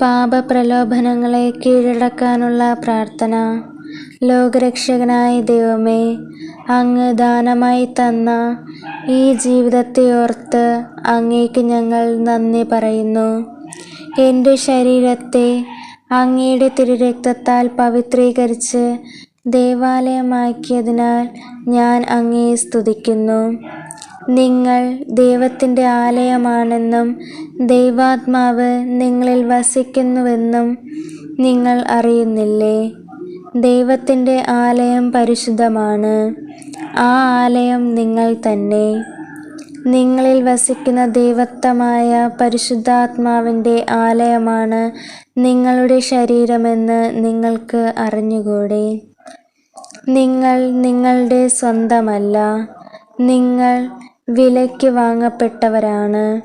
പാപപ്രലോഭനങ്ങളെ കീഴടക്കാനുള്ള പ്രാർത്ഥന. ലോകരക്ഷകനായ ദൈവമേ അങ്ങ് ദാനമായി തന്ന ഈ ജീവിതത്തെ ഓർത്ത് അങ്ങേക്ക് ഞങ്ങൾ നന്ദി പറയുന്നു. എന്റെ ശരീരത്തെ അങ്ങയുടെ തിരുരക്തത്താൽ പവിത്രീകരിച്ച് ദേവാലയമാക്കിയതിനാൽ ഞാൻ അങ്ങയെ സ്തുതിക്കുന്നു. നിങ്ങൾ ദൈവത്തിന്റെ ആലയമാണെന്നും ദൈവാത്മാവ് നിങ്ങളിൽ വസിക്കുന്നുവെന്നും നിങ്ങൾ അറിയുന്നില്ലേ? ദൈവത്തിന്റെ ആലയം പരിശുദ്ധമാണ്. ആ ആലയം നിങ്ങൾ തന്നെ. നിങ്ങളിൽ വസിക്കുന്ന ദൈവത്വമായ പരിശുദ്ധാത്മാവിന്റെ ആലയമാണ് നിങ്ങളുടെ ശരീരമെന്ന് നിങ്ങൾക്ക് അറിഞ്ഞുകൂടെ? നിങ്ങൾ നിങ്ങളുടെ സ്വന്തമല്ല. നിങ്ങൾ വിലയ്ക്ക് വാങ്ങപ്പെട്ടവരാണ്.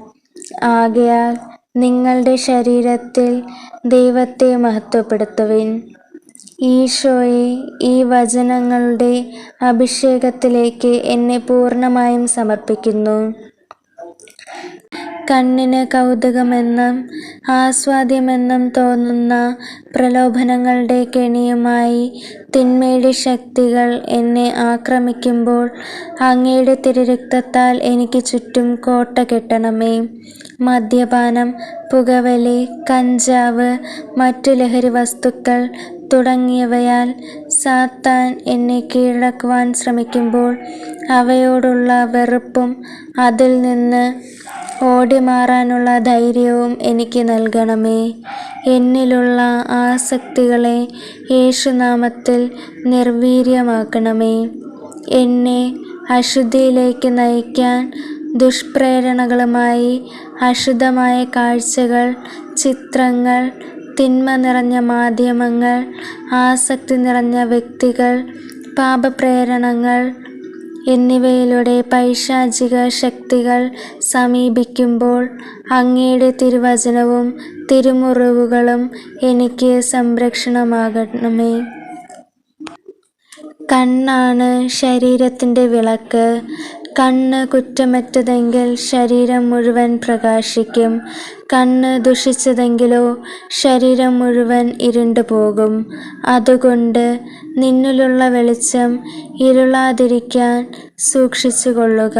ആകയാൽ നിങ്ങളുടെ ശരീരത്തിൽ ദൈവത്തെ മഹത്വപ്പെടുത്തുവിൻ. ഈശോയെ ഈ വചനങ്ങളുടെ അഭിഷേകത്തിലേക്ക് എന്നെ പൂർണമായും സമർപ്പിക്കുന്നു. കണ്ണിന് കൗതുകമെന്നും ആസ്വാദ്യമെന്നും തോന്നുന്ന പ്രലോഭനങ്ങളുടെ കെണിയുമായി തിന്മയുടെ ശക്തികൾ എന്നെ ആക്രമിക്കുമ്പോൾ അങ്ങയുടെ തിരുരക്തത്താൽ എനിക്ക് ചുറ്റും കോട്ട കെട്ടണമേ. മദ്യപാനം പുകവലി കഞ്ചാവ് മറ്റു ലഹരി വസ്തുക്കൾ തുടങ്ങിയവയാൽ സാത്താൻ എന്നെ കീഴടക്കുവാൻ ശ്രമിക്കുമ്പോൾ അവയോടുള്ള വെറുപ്പും അതിൽ നിന്ന് ഓടിമാറാനുള്ള ധൈര്യവും എനിക്ക് നൽകണമേ. എന്നിലുള്ള ആസക്തികളെ യേശുനാമത്തിൽ നിർവീര്യമാക്കണമേ. എന്നെ അശുദ്ധിയിലേക്ക് നയിക്കാൻ ദുഷ്പ്രേരണകളുമായി അശുദ്ധമായ കാഴ്ചകൾ ചിത്രങ്ങൾ തിന്മ നിറഞ്ഞ മാധ്യമങ്ങൾ ആസക്തി നിറഞ്ഞ വ്യക്തികൾ പാപപ്രേരണകൾ എന്നിവയിലൂടെ പൈശാചിക ശക്തികൾ സമീപിക്കുമ്പോൾ അങ്ങയുടെ തിരുവചനവും തിരുമുറിവുകളും എനിക്ക് സംരക്ഷണമാകണമേ. കണ്ണാണ് ശരീരത്തിന്റെ വിളക്ക്. കണ്ണ് കുറ്റമറ്റതെങ്കിൽ ശരീരം മുഴുവൻ പ്രകാശിക്കും. കണ്ണ് ദുഷിച്ചതെങ്കിലോ ശരീരം മുഴുവൻ ഇരുണ്ടു പോകും അതുകൊണ്ട് നിന്നിലുള്ള വെളിച്ചം ഇരുളാതിരിക്കാൻ സൂക്ഷിച്ചു കൊള്ളുക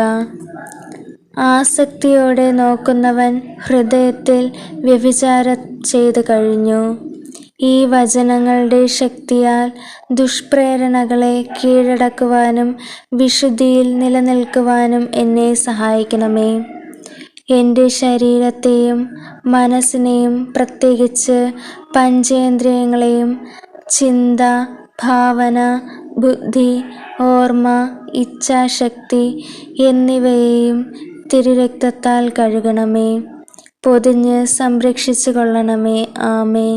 ആസക്തിയോടെ നോക്കുന്നവൻ ഹൃദയത്തിൽ വ്യഭിചാരം ചെയ്തു കഴിഞ്ഞു ഈ വചനങ്ങളുടെ ശക്തിയാൽ ദുഷ്പ്രേരണകളെ കീഴടക്കുവാനും വിശുദ്ധിയിൽ നിലനിൽക്കുവാനും എന്നെ സഹായിക്കണമേ. എന്റെ ശരീരത്തെയും മനസ്സിനെയും പ്രത്യേകിച്ച് പഞ്ചേന്ദ്രിയങ്ങളെയും ചിന്ത ഭാവന ബുദ്ധി ഓർമ്മ ഇച്ഛാശക്തി എന്നിവയെയും തിരുരക്തത്താൽ കഴുകണമേ. പൊതിഞ്ഞ് സംരക്ഷിച്ചു കൊള്ളണമേ ആമേ